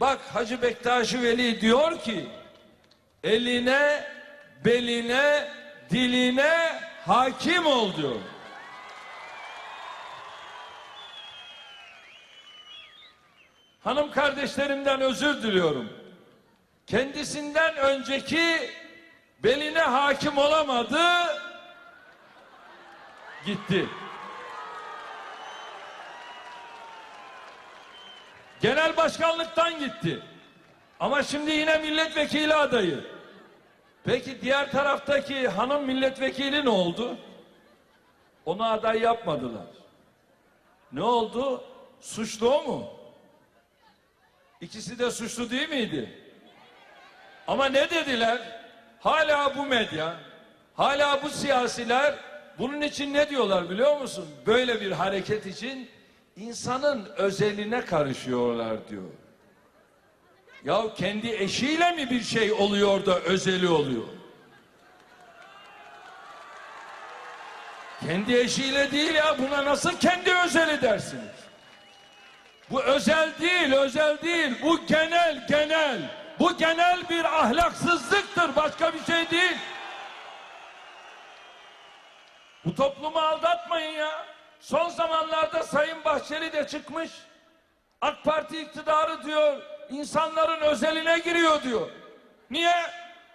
bak Hacı Bektaşi Veli diyor ki eline, beline, diline hakim ol diyor. Hanım kardeşlerimden özür diliyorum. Kendisinden önceki beline hakim olamadı, gitti. Genel başkanlıktan gitti. Ama şimdi yine milletvekili adayı. Peki diğer taraftaki hanım milletvekili ne oldu? Onu aday yapmadılar. Ne oldu? Suçlu o mu? İkisi de suçlu değil miydi? Ama ne dediler? Hala bu medya, hala bu siyasiler bunun için ne diyorlar biliyor musun? Böyle bir hareket için insanın özeline karışıyorlar diyor. Ya kendi eşiyle mi bir şey oluyor da özeli oluyor? Kendi eşiyle değil ya buna nasıl kendi özeli dersiniz? Bu özel değil, özel değil. Bu genel, genel. Bu genel bir ahlaksızlıktır, başka bir şey değil. Bu toplumu aldatmayın ya. Son zamanlarda Sayın Bahçeli de çıkmış. AK Parti iktidarı diyor, insanların özeline giriyor diyor. Niye?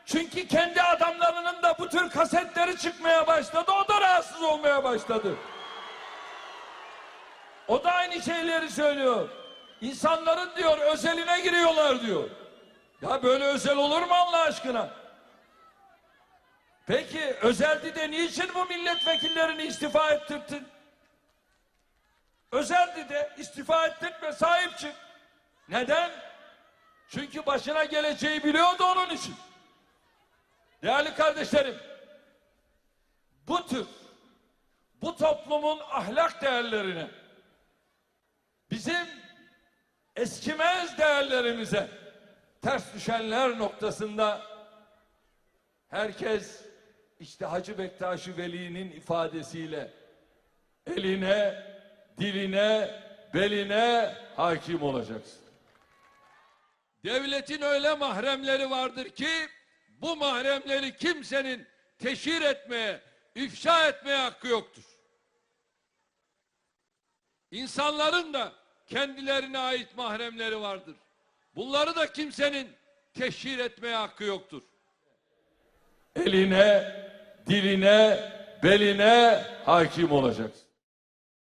Çünkü kendi adamlarının da bu tür kasetleri çıkmaya başladı. O da rahatsız olmaya başladı. O da aynı şeyleri söylüyor. İnsanların diyor özeline giriyorlar diyor. Ya böyle özel olur mu Allah aşkına? Peki özeldi de niçin bu milletvekillerini istifa ettirdin? Özeldi de istifa ettirtme sahip çık. Neden? Çünkü başına geleceği biliyordu onun için. Değerli kardeşlerim, bu tür bu toplumun ahlak değerlerine bizim eskimez değerlerimize ters düşenler noktasında herkes işte Hacı Bektaşi Veli'nin ifadesiyle eline, diline, beline hakim olacaksın. Devletin öyle mahremleri vardır ki bu mahremleri kimsenin teşhir etmeye, ifşa etmeye hakkı yoktur. İnsanların da kendilerine ait mahremleri vardır. Bunları da kimsenin teşhir etmeye hakkı yoktur. Eline, diline, beline hakim olacaksın.